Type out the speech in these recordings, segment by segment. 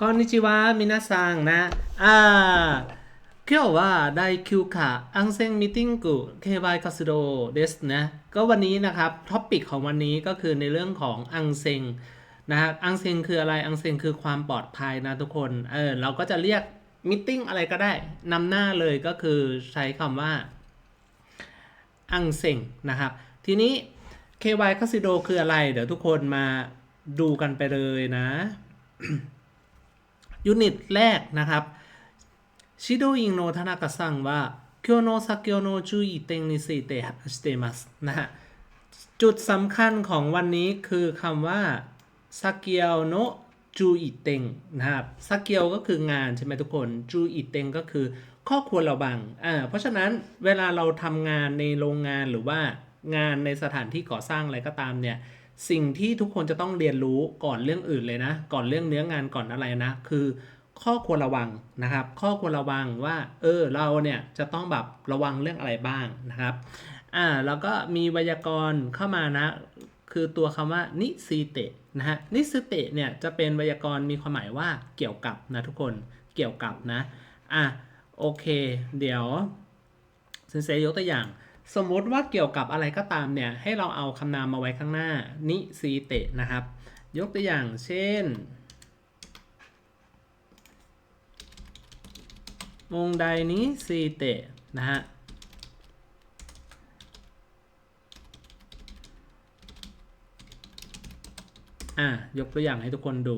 こんにちは皆さんนะอ่า今日は第9課อังเซงมิ팅グเคบายคาสโดเดสนะก็วันนี้นะครับท็อปิกของวันนี้ก็คือในเรื่องของอังเซงนะฮะอังเซงคืออะไรอังเซงคือความปลอดภัยนะทุกคนเออเราก็จะเรียกมิ팅อะไรก็ได้นำหน้าเลยก็คือใช้คำว่า อังเซงนะครับ ทีนี้ KY คาสิโดคืออะไร เดี๋ยวทุกคนมาดูกันไปเลยนะ ยูนิตแรกนะครับชิโดอิงโนทานากะซังว่า今日の先ほどの注意点について話していますนะฮะ จุดสำคัญของวันนี้คือคำว่าซาเกียวโนจูอิเตงนะครับซาเกียวก็คืองานใช่ไหมทุกคนจูอิเตงก็คือข้อควรระวังอ่าเพราะฉะนั้นเวลาเราทำงานในโรงงานหรือว่างานในสถานที่ก่อสร้างอะไรก็ตามเนี่ย สิ่งที่ทุกคนจะต้องเรียนรู้ก่อนเรื่องอื่นเลยนะ ก่อนเรื่องเนื้องานก่อนอะไรนะ คือข้อควรระวังนะครับ ข้อควรระวังว่า เออ เราเนี่ยจะต้องแบบระวังเรื่องอะไรบ้างนะครับ อ่า แล้วก็มีไวยากรณ์เข้ามานะ คือตัวคำว่านิซิเตะนะฮะ นิซิเตะเนี่ยจะเป็นไวยากรณ์มีความหมายว่าเกี่ยวกับนะทุกคน เกี่ยวกับนะ อะ โอเค เดี๋ยวเซนเซยกตัวอย่าง สมมติว่าเกี่ยวกับอะไรก็ตามเนี่ย ให้เราเอาคำนามมาไว้ข้างหน้า นิซีเตะนะครับ ยกตัวอย่างเช่นมงไดนิซีเตะนะฮะอะยกตัวอย่างให้ทุกคนดู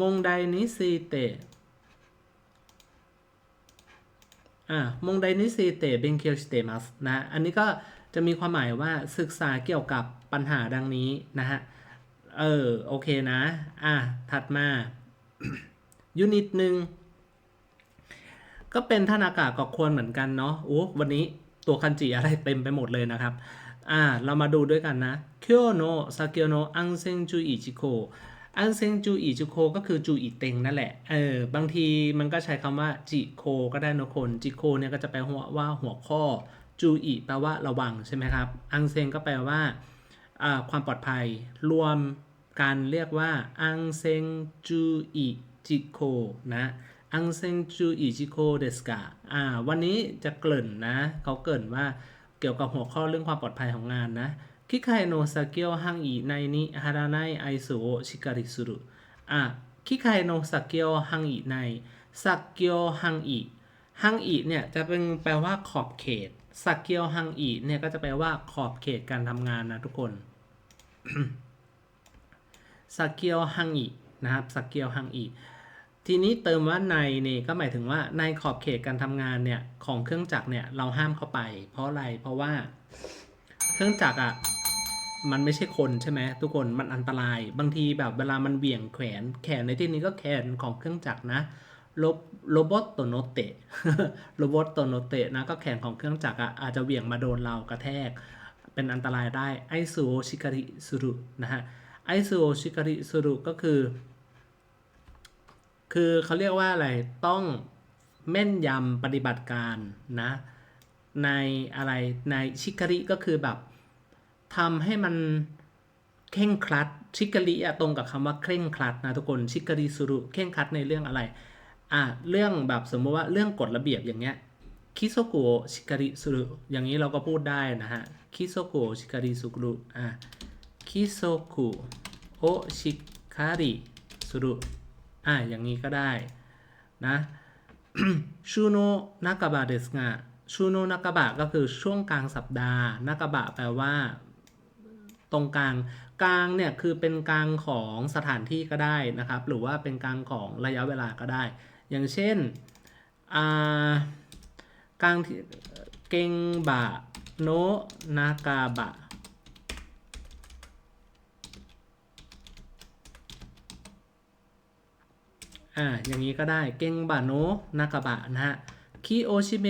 มงไดนิซีเตะ อ่ามงไดนิซีเตเบงเคียวสเตมัสนะอันนี้ก็จะมีความหมายว่าศึกษาเกี่ยวกับปัญหาดังนี้นะฮะ เออ โอเคนะ อะ ถัดมายูนิตหนึ่งก็เป็นท่านอากาศก็ควรเหมือนกันเนาะโอ้วันนี้ตัวคันจิอะไรเต็มไปหมดเลยนะครับ อ่า เรามาดูด้วยกันนะเคียวโนซาเกียวโนอังเซงจูอิจิโก อังเซงจูอิจิโกก็คือจูอิเต็งนั่นแหละ เออ บางทีมันก็ใช้คำว่าจิโคก็ได้นะคนจิโคเนี่ยก็จะแปลว่าหัวข้อ จูอิแปลว่าระวังใช่ไหมครับ อังเซงก็แปลว่าความปลอดภัย รวมการเรียกว่า อังเซงจูอิจิโกนะ อังเซงจูอิจิโกเดสกาอ่า วันนี้จะเกริ่นนะ เขาเกริ่นว่าเกี่ยวกับหัวข้อเรื่องความปลอดภัยของงานนะ คิไคโนซาเกียวฮังอีในนิฮาราไนไอโซโอชิการิสุรุอะคิไคโนซาเกียวฮังอีในซาเกียวฮังอีฮังอีเนี่ยจะเป็นแปลว่าขอบเขตซาเกียวฮังอีเนี่ยก็จะแปลว่าขอบเขตการทำงานนะทุกคนซาเกียวฮังอีนะครับซาเกียวฮังอีทีนี้เติมว่าในนี่ก็หมายถึงว่าในขอบเขตการทำงานเนี่ยของเครื่องจักรเนี่ยเราห้ามเข้าไป เพราะอะไรเพราะว่าเครื่องจักรอะ มันไม่ใช่คนใช่ไหมทุกคนมันอันตราย บางทีแบบเวลามันเบี่ยงแขวนแขนในที่นี้ก็แขนของเครื่องจักรนะโลโรบอตโตโนเตะโรบอตโตโนเตะนะก็แขนของเครื่องจักรอะอาจจะเบี่ยงมาโดนเรากระแทก เป็นอันตรายได้ไอซูโอชิการิสุรุนะฮะไอซูโอชิการิสุรุก็คือ คือเขาเรียกว่าอะไรต้องแม่นยำปฏิบัติการนะในอะไรในชิคาริก็คือแบบ ทำให้มันเคร่งครัดชิคาริอะตรงกับคำว่าเคร่งครัดนะทุกคนชิคาริสุรุเคร่งครัดในเรื่องอะไรอะเรื่องแบบสมมติว่าเรื่องกฎระเบียบอย่างเงี้ยคิโซกุชิคาริสุรุอย่างนี้เราก็พูดได้นะฮะคิโซกุชิคาริสุรุอะคิโซกุโอชิคาริสุรุอะอย่างนี้ก็ได้นะชูโนนากาบะเดสงะชูโนนากาบะก็คือช่วงกลางสัปดาห์นากาบะแปลว่า ตรงกลางกลางเนี่ยคือเป็นกลางของสถานที่ก็ได้นะครับ หรือว่าเป็นกลางของระยะเวลาก็ได้ อย่างเช่นกลางที่เกงบะโนนากาบะอ่าอย่างนี้ก็ได้เกงบะโนนากาบะนะฮะคิโอชิเม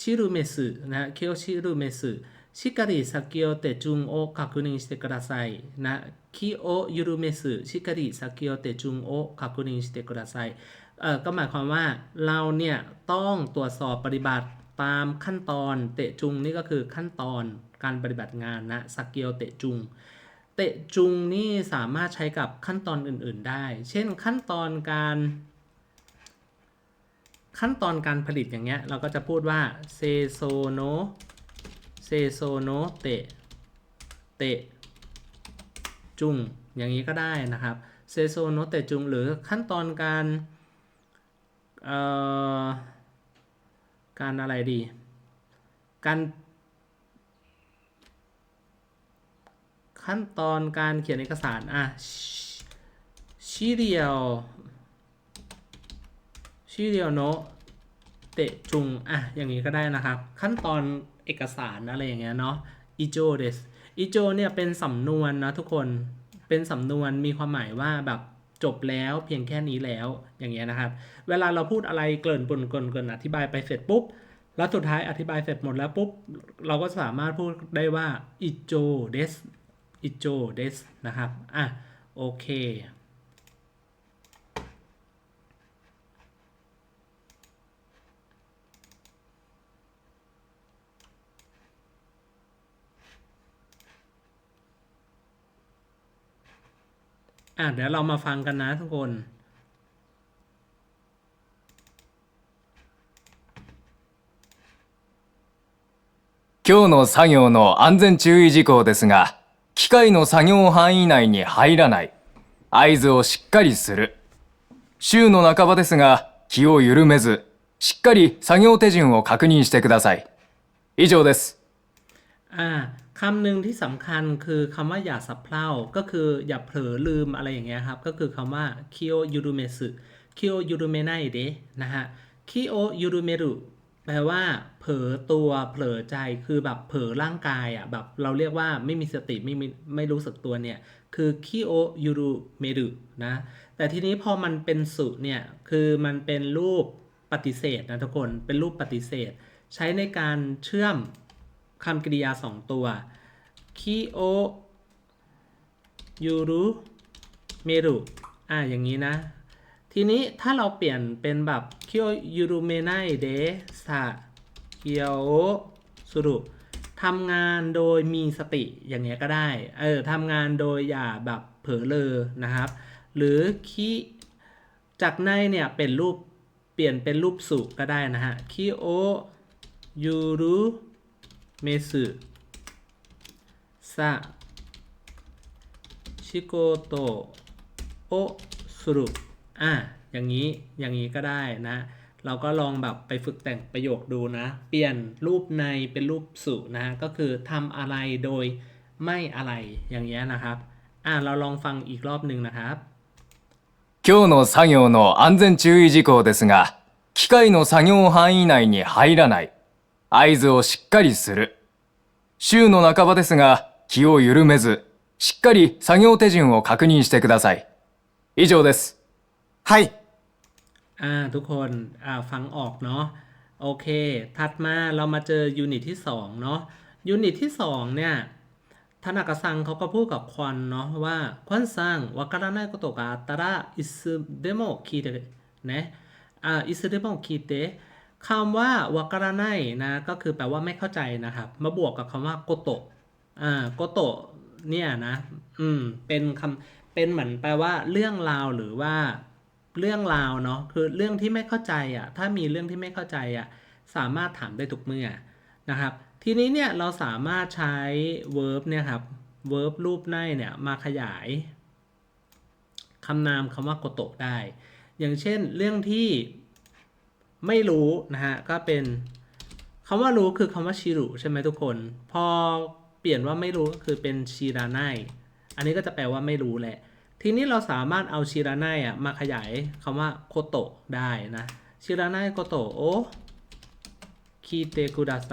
ชิรุเมสึนะฮะคิโอชิรุเมสึ しっかり先を手順を確認してくださいนะ気を緩めずしっかり先を手順を確認してくださいเอ่อก็หมายความว่าเราเนี่ยต้องตรวจสอบปฏิบัติตามขั้นตอนเตะจุงนี่ก็คือขั้นตอนการปฏิบัติงานนะสกิลเตะจุง เตะจุงนี่สามารถใช้กับขั้นตอนอื่น ๆ ได้ เช่นขั้นตอนการ ขั้นตอนการผลิตอย่างเงี้ย เราก็จะพูดว่าเซโซโน เซโซโนเตะ เตะ จุง อย่างนี้ก็ได้นะครับเซโซโนเตะจุง หรือขั้นตอนการเอ่อการอะไรดี การ ขั้นตอนการเขียนเอกสาร อะชิเรียวชิเรียวโนเตะจุง อะ อย่างนี้ก็ได้นะครับ ขั้นตอน เอกสารอะไรอย่างเงี้ยเนาะอิโจเดสอิโจเนี่ยเป็นสำนวนนะทุกคนเป็นสำนวนมีความหมายว่าแบบจบแล้วเพียงแค่นี้แล้วอย่างเงี้ยนะครับ เวลาเราพูดอะไรเกริ่นปนเกริ่นเกริ่นอธิบายไปเสร็จปุ๊บ แล้วสุดท้ายอธิบายเสร็จหมดแล้วปุ๊บ เราก็สามารถพูดได้ว่าอิโจเดสอิโจเดสนะครับ อะ โอเค อ่ะ เดี๋ยวเรามาฟังกันนะทุกคน 今日の作業の安全注意事項ですが、機械の作業範囲内に入らない。合図をしっかりする。週の半ばですが、気を緩めず、しっかり作業手順を確認してください。以上です。 อ่า คำหนึ่งที่สำคัญคือคำว่าอย่าสับเพร่าก็คืออย่าเผลอลืมอะไรอย่างเงี้ยครับ ก็คือคำว่าคิโอยูรุเมสึคิโอยูรุเมไนเดนะฮะคิโอยูรุเมรุแปลว่า เผลอตัวเผลอใจคือแบบเผลอร่างกายอะแบบเราเรียกว่าไม่มีสติไม่มีไม่รู้สึกตัวเนี่ย คือคิโอยูรุเมรุนะ แต่ทีนี้พอมันเป็นสุเนี่ย คือมันเป็นรูปปฏิเสธนะทุกคนเป็นรูปปฏิเสธ ใช้ในการเชื่อม คำกริยาสองตัวคิโอยูรุเมรุอ่าอย่างนี้นะ ทีนี้ถ้าเราเปลี่ยนเป็นแบบคิโอยูรุเมไนเดสะเกียวสุรุทำงานโดยมีสติอย่างเงี้ยก็ได้ เออทำงานโดยอย่าแบบเผลอเลอนะครับ หรือคิจากในเนี่ยเป็นรูปเปลี่ยนเป็นรูปสุก็ได้นะฮะคิโอยูรุ เมสึซะชิโกโตโอสุรุอ่ะ อย่างนี้ อย่างนี้ก็ได้นะ เราก็ลองแบบไปฝึกแต่งประโยคดูนะ เปลี่ยนรูปในเป็นรูปสุนะ ก็คือทำอะไรโดยไม่อะไร อย่างเงี้ยนะครับ อ่ะ เราลองฟังอีกรอบหนึ่งนะครับ 今日の作業の安全注意事項ですが、機械の作業範囲内に入らない。 合図をしっかりする。週の半ばですが、気を緩めず、しっかり作業手順を確認してください。以上です。はい。 อ่าทุกคนอ่าฟังออกเนาะโอเค ถัดมาเรามาเจอยูนิตที่2เนาะยูนิตที่2เนี่ยทานากะซังเขาก็พูดกับควันเนาะว่าควันซังวาการานายโกโตะกะอาตาระอิสเดโมคิเตนะอ่าอิสเดโมคิเต คำว่าวาการานนะก็คือแปลว่าไม่เข้าใจนะครับ มาบวกกับคำว่าโกโตะอ่าโกโตะเนี่ยนะอืมเป็นคำเป็นเหมือนแปลว่าเรื่องราวหรือว่าเรื่องราวเนาะคือเรื่องที่ไม่เข้าใจอะถ้ามีเรื่องที่ไม่เข้าใจอะสามารถถามได้ทุกเมื่อนะครับ ทีนี้เนี่ยเราสามารถใช้ verb เนี่ยครับ verb รูปในเนี่ยมาขยายคำนามคำว่าโกโตะได้ อย่างเช่นเรื่องที่ ไม่รู้นะฮะก็เป็นคำว่ารู้คือคำว่าชิรุใช่ไหมทุกคน พอเปลี่ยนว่าไม่รู้ก็คือเป็นชิราไนอันนี้ก็จะแปลว่าไม่รู้แหละ ทีนี้เราสามารถเอาชิราไนอะมาขยายคำว่าโคโตะได้นะชิราไนโกโตะโอคิเตกุดาไซ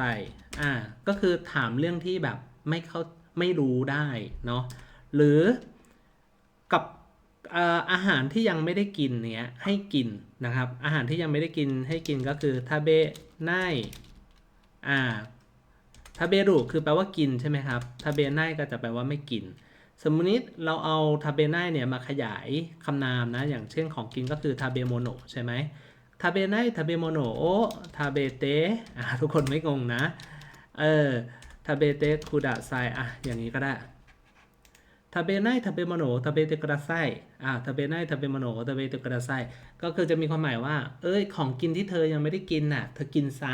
อ่าก็คือถามเรื่องที่แบบไม่เข้าไม่รู้ได้เนาะหรือกับ อาหารที่ยังไม่ได้กินเนี้ยให้กินนะครับ อาหารที่ยังไม่ได้กินให้กินก็คือทาเบะไนอ่าทาเบรุคือแปลว่ากินใช่ไหมครับทาเบไนก็จะแปลว่าไม่กิน สมมติเราเอาทาเบไนเนี่ยมาขยายคำนามนะ อย่างเช่นของกินก็คือทาเบโมโนใช่ไหมทาเบไนทาเบโมโนโอทาเบเตะทุกคนไม่งงนะ เออทาเบเตะคูดะไซอะอย่างนี้ก็ได้ ทาเบไนทาเบมโนทาเบเตกระไซอ่าทาเบไนทาเบมโนทาเบเตกระไซก็คือจะมีความหมายว่า เอ้ย ของกินที่เธอยังไม่ได้กินน่ะ เธอกินซะ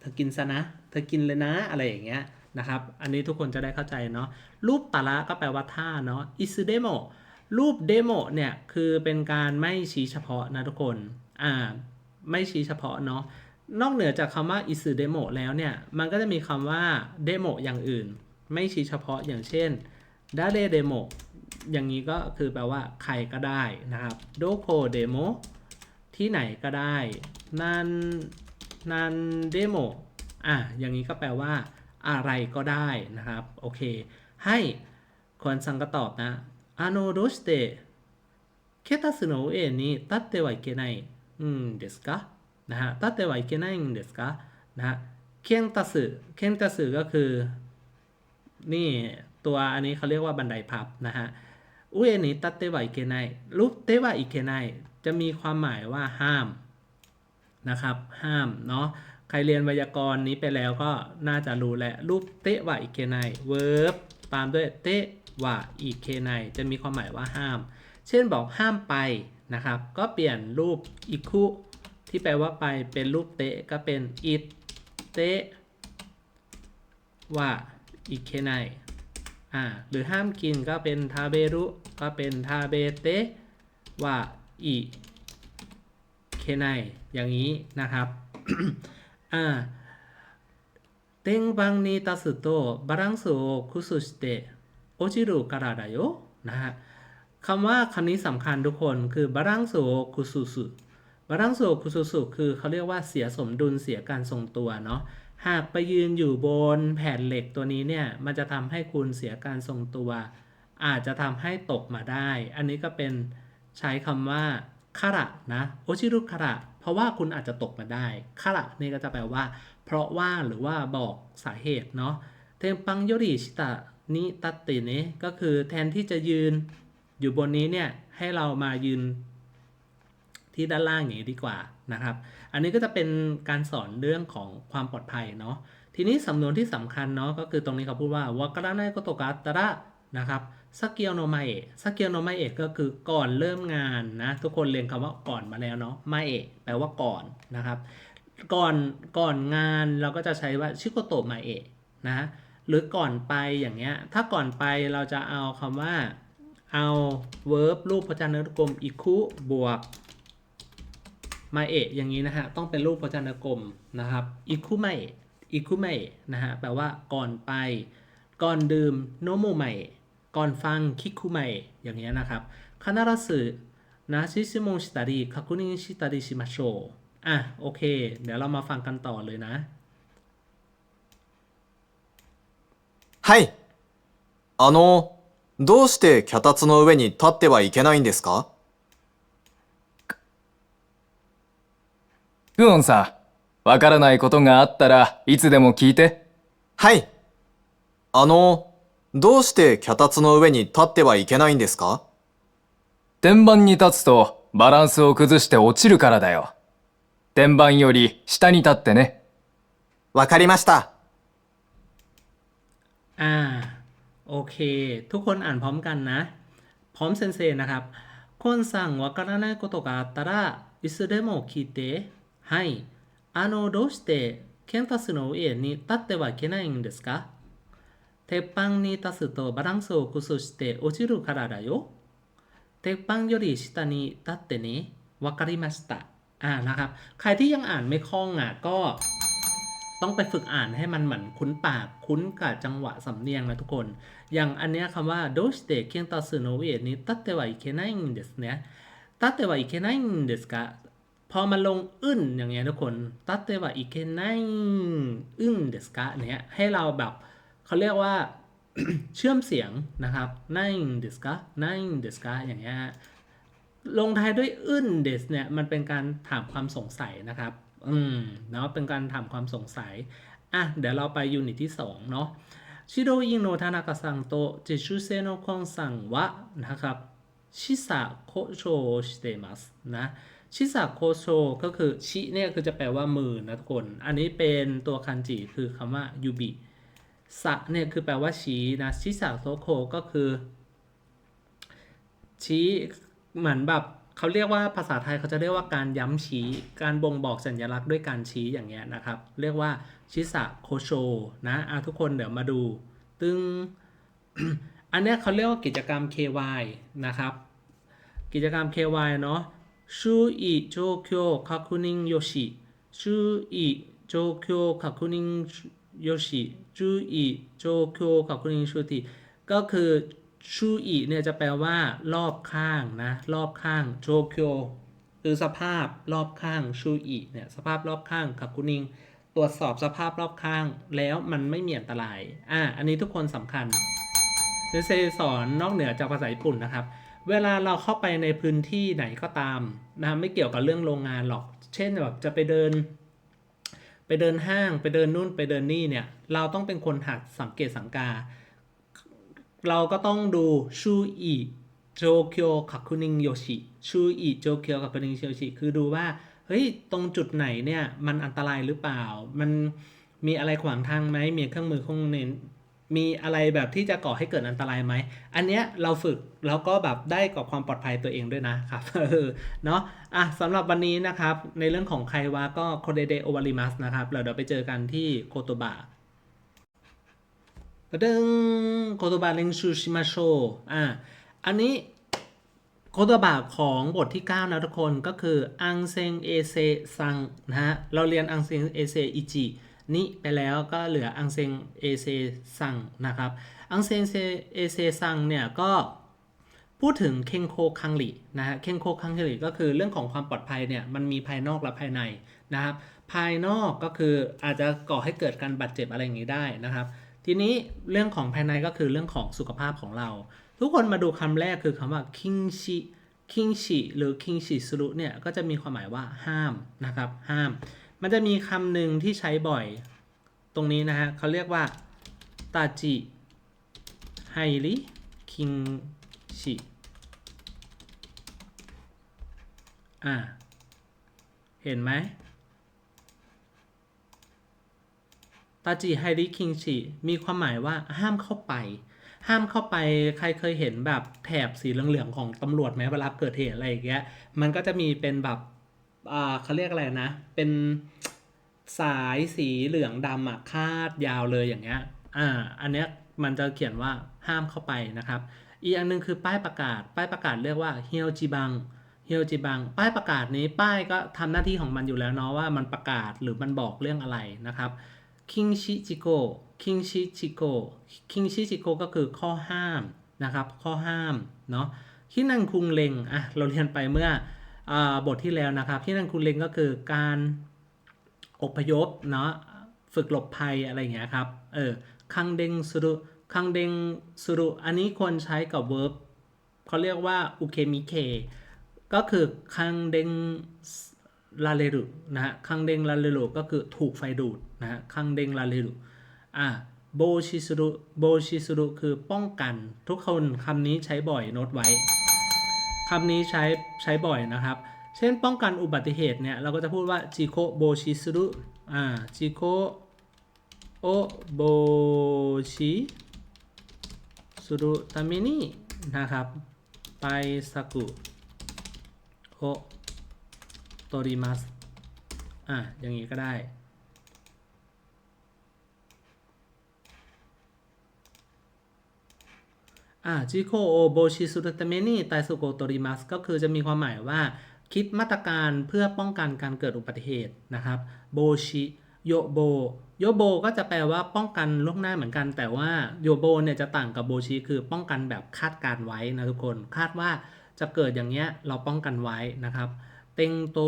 เธอกินซะนะ เธอกินเลยนะ อะไรอย่างเงี้ยนะครับ อันนี้ทุกคนจะได้เข้าใจเนาะ รูปตาระก็แปลว่าท่าเนาะ อิซึเดโม รูปเดโมเนี่ย คือเป็นการไม่ชี้เฉพาะนะทุกคน อ่า ไม่ชี้เฉพาะเนาะ นอกเหนือจากคำว่าอิซึเดโมแล้วเนี่ย มันก็จะมีคำว่าเดโมอย่างอื่น ไม่ชี้เฉพาะอย่างเช่น ดาเดเดโมอย่างนี้ก็คือแปลว่าใครก็ได้นะครับโดโคเดโมที่ไหนก็ได้นันนันเดโมอ่ะอย่างนี้ก็แปลว่า อะไรก็ได้นะครับ โอเค ให้คนสังก็ตอบนะあのどうしてケタスの上に立ってはいけないんですかนะฮะ立ってはいけないんですかนะฮะเคียงตัสึเคียงตัสึก็คือ นี่ ตัวอันนี้เขาเรียกว่าบันไดพับนะฮะอุเอนิตัตเตวะอิเกไนรูปเตวะอิเกไนจะมีความหมายว่าห้ามนะครับ ห้ามเนาะใครเรียนไวยากรณ์นี้ไปแล้วก็น่าจะรู้แหละรูปเตวะอิเกไนเวิร์บตามด้วยเตวะอิเกไนจะมีความหมายว่าห้าม เช่นบอกห้ามไปนะครับ ก็เปลี่ยนรูปอิคุที่แปลว่าไปเป็นรูปเตะก็เป็นอิเตะว่าอิเคไน อ่าหรือห้ามกินก็เป็นทาเบรุก็เป็นทาเบเตว่าอิเคไนอย่างนี้นะครับอ่าเต็งบังนีตัสโตบาลังสูคุสุสเตโอจิรุการาดายนะฮะคำว่าคำนี้สำคัญทุกคนคือบาลังสูคุสุสุบาลังสูคุสุสุคือเขาเรียกว่าเสียสมดุลเสียการทรงตัวเนาะ หากไปยืนอยู่บนแผ่นเหล็กตัวนี้เนี่ยมันจะทำให้คุณเสียการทรงตัว อาจจะทำให้ตกมาได้ อันนี้ก็เป็นใช้คำว่าคาระนะโอชิรุคาระเพราะว่าคุณอาจจะตกมาได้คาระนี่ก็จะแปลว่า เพราะว่าหรือว่าบอกสาเหตุเนาะเทมปังโยริชิตะนิตัตติเนะก็คือแทนที่จะยืนอยู่บนนี้เนี่ยให้เรามายืน ที่ด้านล่างอย่างนี้ดีกว่านะครับ อันนี้ก็จะเป็นการสอนเรื่องของความปลอดภัยเนาะ ทีนี้สำนวนที่สำคัญเนาะก็คือตรงนี้เขาพูดว่าวาการะไนโกโตกะตระนะครับสเกียวโนไมเอะสเกียวโนไมเอะก็คือก่อนเริ่มงานนะ ทุกคนเรียนคำว่าก่อนมาแล้วเนาะไมเอะแปลว่าก่อนนะครับ ก่อนก่อนงานเราก็จะใช้ว่าชิโกโตะไมเอะนะหรือก่อนไปอย่างเงี้ย ถ้าก่อนไปเราจะเอาคำว่าเอา verb รูปพจนานุกรมอิคุบวก มาเอะอย่างนี้นะฮะ ต้องเป็นรูปพจนานุกรมนะครับอิคุไมเอะอิคุไมเอะนะฮะ แปลว่าก่อนไป ก่อนดื่มโนโมไมเอะก่อนฟังคิคุไมเอะอย่างเงี้ยนะครับคานารัสึนะชิชิโมชิตาริคาคุนิชิตาริชิมาโชอ่ะ โอเค เดี๋ยวเรามาฟังกันต่อเลยนะ はい。あの、どうして脚立の上に立ってはいけないんですか クオンさん、わからないことがあったらいつでも聞いて。はい。あの、どうして脚立の上に立ってはいけないんですか天板に立つとバランスを崩して落ちるからだよ。天板より下に立ってね。わかりました。 อ่า โอเค ทุกคนอ่านพร้อมกันนะ พร้อมเซนเซนะครับคนสั่งわからないことがあったらいつでも聞いて はいあのどうしてケンタスの上に立ってはいけないんですか鉄板に立つとバランスを崩して落ちるからだよ鉄板より下に立ってねわかりましたอ่านะครับ ใครที่ยังอ่านไม่คล่องอ่ะก็ ต้องไปฝึกอ่านให้มันเหมือนคุ้นปากคุ้นกับจังหวะสำเนียงนะทุกคน อย่างอันเนี้ยคำว่าどうしてケンタスの上に立ってはいけないんですね立ってはいけないんですか พอมาลงอึ้นอย่างเงี้ยทุกคนตัดเตว่าอีเคนไนอึ้นเดสกะเนี้ยให้เราแบบเขาเรียกว่าเชื่อมเสียงนะครับไนเดสกะไนเดสกะอย่างเงี้ยลงท้ายด้วยอึ้นเดสเนี่ยมันเป็นการถามความสงสัยนะครับ อืมเนาะเป็นการถามความสงสัยอะเดี๋ยวเราไปยูนิตที่2เนาะชิโรอิโนทานากะซังโตเจชูเซโนคองซังวะนะครับชิสะโคโชชิเตมัสนะ ชิสะโคโชก็คือชิเนี่ยคือจะแปลว่ามือนะทุกคน อันนี้เป็นตัวคันจิคือคำว่ายูบิสะเนี่ยคือแปลว่าชี้นะชิสะโซโคก็คือ ชี้เหมือนแบบเขาเรียกว่าภาษาไทยเขาจะเรียกว่าการย้ำชี้ การบ่งบอกสัญลักษณ์ด้วยการชี้อย่างเงี้ยนะครับ เรียกว่าชิสะโคโชนะอะทุกคนเดี๋ยวมาดู ตึงอันนี้เขาเรียกว่ากิจกรรม KY นะครับ กิจกรรม KY เนาะ ชูอิโจเคียวคาคุนิงโยชิชูอิโจเคียวคาคุนิงโยชิชูอิโจเคียวคาคุนิงชูติก็คือชูอิเนี่ยจะแปลว่ารอบข้างนะรอบข้างโจเคียวคือสภาพรอบข้างชูอิเนี่ยสภาพรอบข้างคาคุนิงตรวจสอบสภาพรอบข้างแล้วมันไม่มีอันตราย อะอันนี้ทุกคนสำคัญเซเซสอนนอกเหนือจากภาษาญี่ปุ่นนะครับ เวลาเราเข้าไปในพื้นที่ไหนก็ตามนะไม่เกี่ยวกับเรื่องโรงงานหรอก เช่นแบบจะไปเดิน ไปเดินห้างไปเดินนู่นไปเดินนี่เนี่ย เราต้องเป็นคนหัดสังเกตสังกา เราก็ต้องดูชูอิโจเกียวคักคุนิงโยชิชูอิโจเกียวคักคุนิงโยชิคือดูว่าเฮ้ยตรงจุดไหนเนี่ยมันอันตรายหรือเปล่า มันมีอะไรขวางทางไหมมีเครื่องมือเครื่องเน้น มีอะไรแบบที่จะก่อให้เกิดอันตรายไหม อันเนี้ยเราฝึกแล้วก็แบบได้กับความปลอดภัยตัวเองด้วยนะครับเออเนาะอะสำหรับวันนี้นะครับ ในเรื่องของใควาก็โคเดเดโอวาริมัสนะครับเราเดี๋ยวไปเจอกันที่โคโตบะกระดึงโคโตบะเรนชูชิมาโชอะอันนี้โคโตบะของบทที่ 9 นะทุกคนก็คืออังเซงเอเซซังนะฮะเราเรียนอังเซงเอเซอิจิ นี่ไปแล้วก็เหลืออังเซงเอเซซังนะครับ อังเซงเอเซซังเนี่ยก็พูดถึงเคงโคคังหลีนะฮะเคงโคคังหลีก็คือเรื่องของความปลอดภัยเนี่ยมันมีภายนอกและภายในนะครับ ภายนอกก็คืออาจจะก่อให้เกิดการบาดเจ็บอะไรอย่างนี้ได้นะครับ ทีนี้เรื่องของภายในก็คือเรื่องของสุขภาพของเรา ทุกคนมาดูคำแรกคือคำว่าคิงชิคิงชิหรือคิงชิสุรุเนี่ยก็จะมีความหมายว่าห้ามนะครับห้าม มันจะมีคำหนึ่งที่ใช้บ่อย ตรงนี้นะฮะเขาเรียกว่าตาจิไฮริคิงชิอ่า เห็นไหมตาจิไฮริคิงชิมีความหมายว่าห้ามเข้าไป ห้ามเข้าไปใครเคยเห็นแบบแถบสีเหลืองๆของตำรวจไหมเวลาเกิดเหตุอะไรอย่างเงี้ยมันก็จะมีเป็นแบบ อ่าเขาเรียกอะไรนะ เป็นสายสีเหลืองดำอะคาดยาวเลยอย่างเงี้ย อ่า อันเนี้ยมันจะเขียนว่าห้ามเข้าไปนะครับ อีกอันหนึงคือป้ายประกาศ ป้ายประกาศเรียกว่าเฮียวจิบังเฮียวจิบัง ป้ายประกาศนี้ป้ายก็ทำหน้าที่ของมันอยู่แล้วเนาะว่ามันประกาศหรือมันบอกเรื่องอะไรนะครับคิงชิจิโกคิงชิจิโกคิงชิจิโกก็คือข้อห้ามนะครับ ข้อห้ามเนาะฮินังคุงเลงอะเราเรียนไปเมื่อ บทที่แล้วนะครับฮินังคุงเลงก็คือการอพยพเนาะฝึกหลบภัยอะไรอย่างเงี้ยครับเออคังเดงสุรุคังเดงสุรุอันนี้ควรใช้กับ verb เขาเรียกว่าอุเคมิเคก็คือคังเดงลาเลรุนะฮะคังเดงลาเลรุก็คือถูกไฟดูดนะฮะคังเดงลาเลรุอะโบชิสุรุโบชิสุรุคือป้องกัน ทุกคนคำนี้ใช้บ่อยโน้ตไว้ คำนี้ใช้ใช้บ่อยนะครับ เช่นป้องกันอุบัติเหตุเนี่ย เราก็จะพูดว่าจิโคโบชิสุรุอ่าจิโคโอโบชิสุรุตามินินะครับ ไปสักุโอโตริมัสอะอย่างนี้ก็ได้ อะจิโคโอโบชิสุตเตเมนิไตสุโกโตริมัสก็คือจะมีความหมายว่า คิดมาตรการเพื่อป้องกันการเกิดอุบัติเหตุนะครับโบชิโยโบโยโบก็จะแปลว่าป้องกันล่วงหน้าเหมือนกัน แต่ว่าโยโบเนี่ยจะต่างกับโบชิคือป้องกันแบบคาดการไว้นะทุกคน คาดว่าจะเกิดอย่างเงี้ยเราป้องกันไว้นะครับ เต็งโต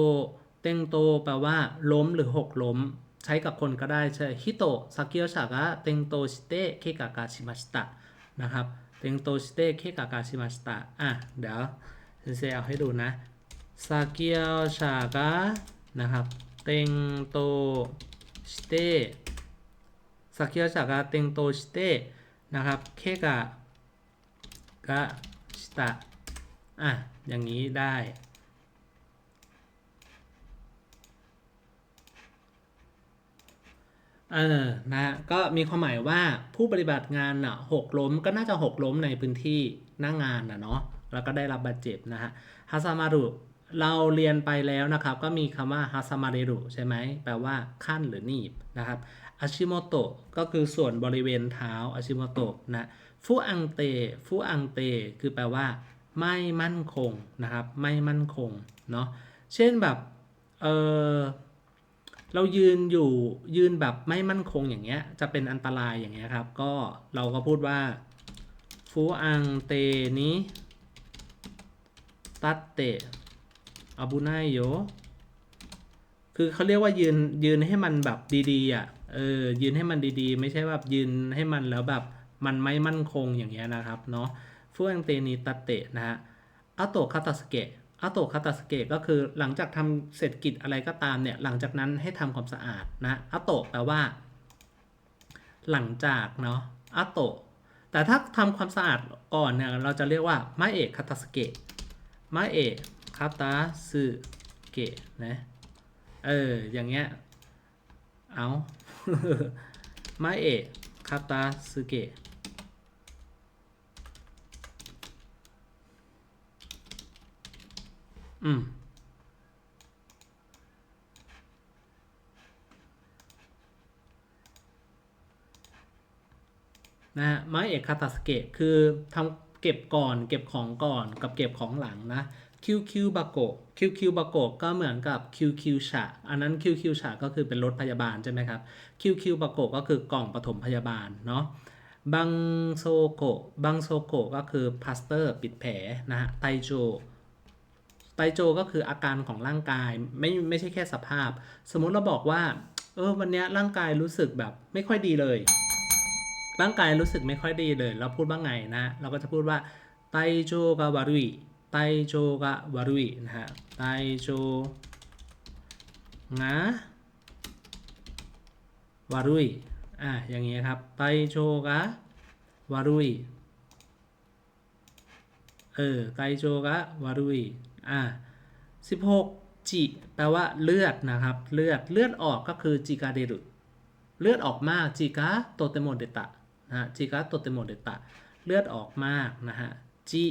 เต็งโต แปลว่าล้มหรือหกล้ม ใช้กับคนก็ได้ใช่ฮิโตะซากิโอชากะเต็งโตชิเตะเคกากาชิมาชิตะนะครับ เต็งโตชิเตเคกากาชิมาชิตะอะ เดี๋ยวเซนเซเอาให้ดูนะซาเกียวชากะนะครับ เต็งโตชิเตซาเกียวชากะเต็งโตชิเตนะครับ เคกากาชิตะอะ อย่างนี้ได้ เออนะก็มีความหมายว่าผู้ปฏิบัติงานอะหกล้มก็น่าจะหกล้มในพื้นที่หน้างานอะเนาะแล้วก็ได้รับบาดเจ็บนะฮะฮาซามารุเราเรียนไปแล้วนะครับ ก็มีคำว่าฮาซามาเรรุใช่ไหมแปลว่าขั้นหรือหนีบนะครับอาชิโมโตะก็คือส่วนบริเวณเท้าอาชิโมโตะนะฟูอังเตฟูอังเต คือแปลว่า ไม่มั่นคงนะครับ ไม่มั่นคงเนาะเช่นแบบเออ เรายืนอยู่ยืนแบบไม่มั่นคงอย่างเงี้ย จะเป็นอันตรายอย่างเงี้ยครับ ก็เราก็พูดว่าฟูอังเตนี้ตัดเตอาบุไนโยคือเขาเรียกว่ายืนยืนให้มันแบบดีๆอะเออยืนให้มันดีๆ ไม่ใช่แบบยืนให้มันแล้วแบบมันไม่มั่นคงอย่างเงี้ยนะครับเนาะฟูอังเตนิตัตเตนะฮะอาโตคาตาสเกะ อาโตคาตาสเกะก็คือหลังจากทำเสร็จกิจอะไรก็ตามเนี่ยหลังจากนั้นให้ทำความสะอาดนะอาโตแปลว่า หลังจากเนาะอาโตแต่ถ้าทำความสะอาดก่อนเนี่ยเราจะเรียกว่ามาเอะคาตาสเกะมาเอะคาตาสึเกะนะเอออย่างเงี้ยเอามาเอะคาตาสึเกะ อืมนะฮะไม้เอกคาตาสเกะคือทำเก็บก่อนเก็บของก่อนกับเก็บของหลังนะคิวคิวบาโกคิวคิวบาโกก็เหมือนกับคิวคิวฉะอันนั้นคิวคิวฉะก็คือเป็นรถพยาบาลใช่ไหมครับคิวคิวบาโกก็คือกล่องปฐมพยาบาลเนาะบังโซโกบังโซโกก็คือพลาสเตอร์ ปิดแผลนะฮะไตโจ ไตโจก็คืออาการของร่างกายไม่ไม่ใช่แค่สภาพ สมมุติเราบอกว่า เออวันนี้ร่างกายรู้สึกแบบไม่ค่อยดีเลย ร่างกายรู้สึกไม่ค่อยดีเลย เราพูดว่าไงนะ เราก็จะพูดว่าไตโจกะวารุยไตโจกะวารุยนะฮะไตโจงาวารุยอะอย่างเงี้ยครับไตโจกะวารุยเออไตโจกะวารุย อะ16จิแปลว่าเลือดนะครับ เลือดเลือดออกก็คือจิกาเดรุเลือดออกมากจิกาโตเตโมเดตะนะฮะจิกาโตเตโมเดตะ เลือดออกมากนะฮะจิ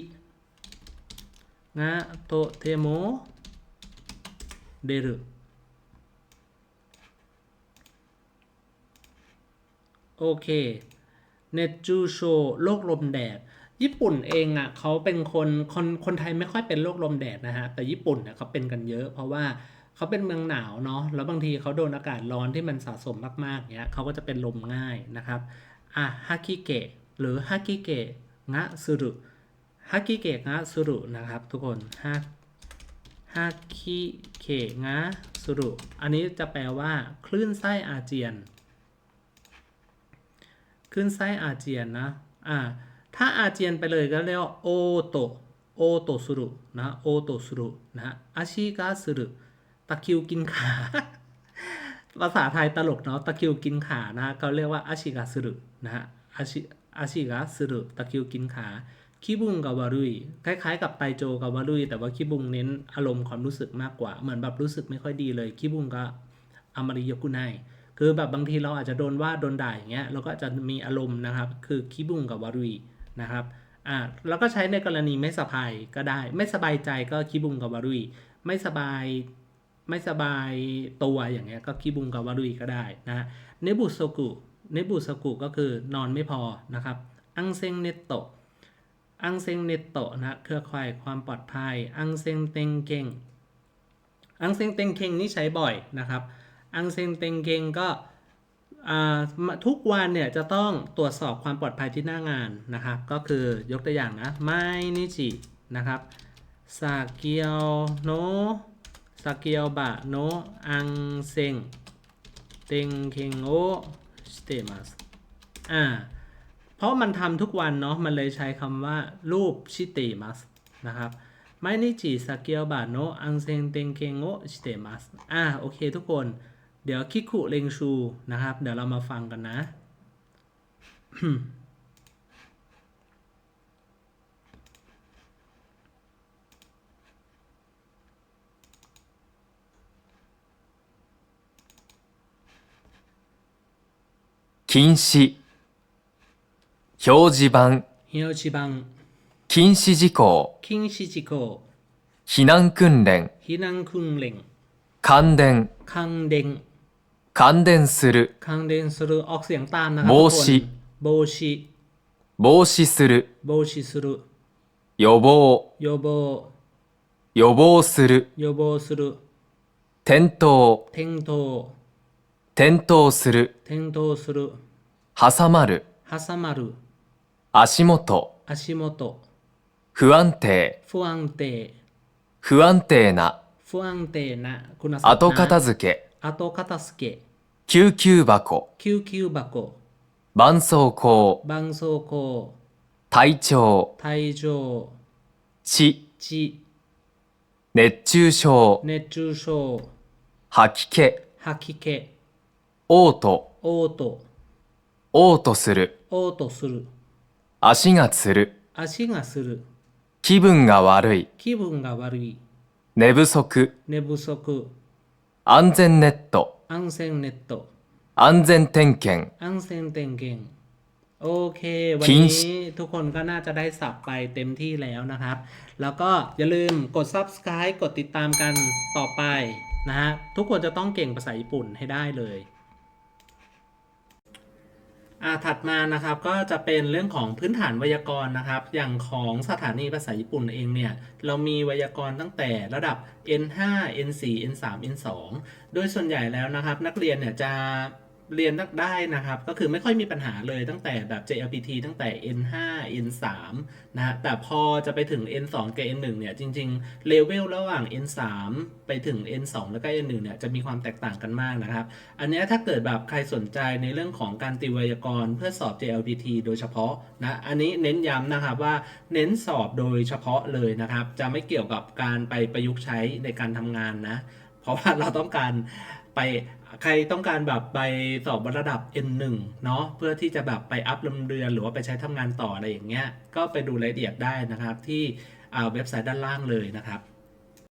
งะโตเทโมเดรุโอเคเนจูโชโรคลมแดด ญี่ปุ่นเองอะเขาเป็นคนคนคนไทยไม่ค่อยเป็นโรคลมแดดนะฮะแต่ญี่ปุ่นเนี่ยเขาเป็นกันเยอะเพราะว่าเขาเป็นเมืองหนาวเนาะแล้วบางทีเขาโดนอากาศร้อนที่มันสะสมมากๆเนี้ยเขาก็จะเป็นลมง่ายนะครับอะฮากิเกะหรือฮากิเกะงะสุรุฮากิเกะงะสุรุนะครับทุกคนฮาฮากิเกะงะสุรุอันนี้จะแปลว่าคลื่นไส้อาเจียน คลื่นไส้อาเจียนนะอ่า ถ้าอาเจียนไปเลยก็เรียกว่าโอโตโอโตสุรุนะโอโตสุรุนะอาชิกาสุรุตะคิวกินขา ภาษาไทยตลกเนาะตะคิวกินขานะเขาเรียกว่าอาชิกาสุรุนะฮะอาชิอาชิกาสุรุตะคิวกินขาคิบุงกับวารุยคล้ายๆ กับไตโจกับวารุยแต่ว่าคิบุงเน้นอารมณ์ความรู้สึกมากกว่า เหมือนแบบรู้สึกไม่ค่อยดีเลยคิบุงก็อมริโยกุไนคือแบบบางทีเราอาจจะโดนว่าโดนด่าอย่างเงี้ยเราก็จจะมีอารมณ์นะครับ คือคิบุงกับวารุย นะครับอ่าแล้วก็ใช้ในกรณีไม่สบายก็ได้ ไม่สบายใจก็คิบุงกับวารุยไม่สบายไม่สบายตัวอย่างเงี้ยก็คิบุงกับวารุยก็ได้นะเนบุโซกุเนบุโซกุก็คือนอนไม่พอนะครับ อังเซงเนโตอังเซงเนโตนะเครือข่ายความปลอดภัย อังเซงเต็งเก่งอังเซงเต็งเก่งนี่ใช้บ่อยนะครับ อังเซงเต็งเกงก็ ทุกวันเนี่ยจะต้องตรวจสอบความปลอดภัยที่หน้างานนะครับ ก็คือยกตัวอย่างนะไมนิจินะครับซาเกียวโนซาเกียวบะโนอังเซงเต็งเคงโอสเตมัสอ่าเพราะมันทำทุกวันเนาะมันเลยใช้คำว่ารูปชิเตมัสนะครับไมนิจิซาเกียวบะโนอังเซงเต็งเคงโอสเตมัสอ่าโอเคทุกคน เดี๋ยวคิคุเรงชูนะครับ เดี๋ยวเรามาฟังกันนะ 禁止表示板ฮิโรชิบัง 禁 禁止事項、คิงชิจิโก 避難訓練、 ฮินังคุงเล็ง 感電、 คังเดง 感電する、 คังเดงสุรุออกเสียงตามนะครับ โบ ทุกคน ชิ โบชิ 防止する、 โบชิสุรุ 予防、 โยโบ 予防する、 โยโบสุรุ 転倒、 เทงโต 転倒する、 เทงโตสุรุ 挟まる、 ฮัสมารุ 足元、 อาชิโมโตะ 不安定、 ฟวงเต 不安定な、 ฟวงเตนะคุณศัพท์ 後片付け、救急箱、救急箱、絆創膏、絆創膏、体調、体調、血、血、熱中症、熱中症、吐き気、吐き気、嘔吐、嘔吐、嘔吐する、嘔吐する、足がつる、足がする、気分が悪い、気分が悪い、寝不足、寝不足、เนบุโซกุ 安全ネット、 อังเซงเนตโต 安全点検、 อังเซงเต็งเก่งโอเค วัน คิง นี้ทุกคนก็น่าจะได้สับไปเต็มที่แล้วนะครับ แล้วก็อย่าลืมกด subscribe กดติดตามกันต่อไปนะฮะ ทุกคนจะต้องเก่งภาษาญี่ปุ่นให้ได้เลย อ่าถัดมานะครับก็จะเป็นเรื่องของพื้นฐานไวยากรณ์นะครับ อย่างของสถานีภาษาญี่ปุ่นเองเนี่ยเรามีไวยากรณ์ตั้งแต่ระดับ N5 N4 N3 N2 โดยส่วนใหญ่แล้วนะครับ นักเรียนเนี่ยจะ เรียนได้นะครับ ก็คือไม่ค่อยมีปัญหาเลยตั้งแต่แบบ JLPT ตั้งแต่ N5 N3 นะฮะแต่พอจะไปถึง N2 กับ N1 เนี่ย จริงๆเลเวลระหว่าง N3 ไปถึง N2 แล้วก็ N1 เนี่ยจะมีความแตกต่างกันมากนะครับ อันนี้ถ้าเกิดแบบใครสนใจในเรื่องของการติวยากรเพื่อสอบ JLPT โดยเฉพาะนะอันนี้เน้นย้ำนะครับว่าเน้นสอบโดยเฉพาะเลยนะครับ จะไม่เกี่ยวกับการไปประยุกต์ใช้ในการทำงานนะเพราะว่าเราต้องการไป ใครต้องการแบบไปสอบระดับ N1 เนาะเพื่อที่จะแบบไปอัพลำเรือนหรือว่าไปใช้ทำงานต่ออะไรอย่างเงี้ยก็ไปดูรายละเอียดได้นะครับที่อ่าเว็บไซต์ด้านล่างเลยนะครับ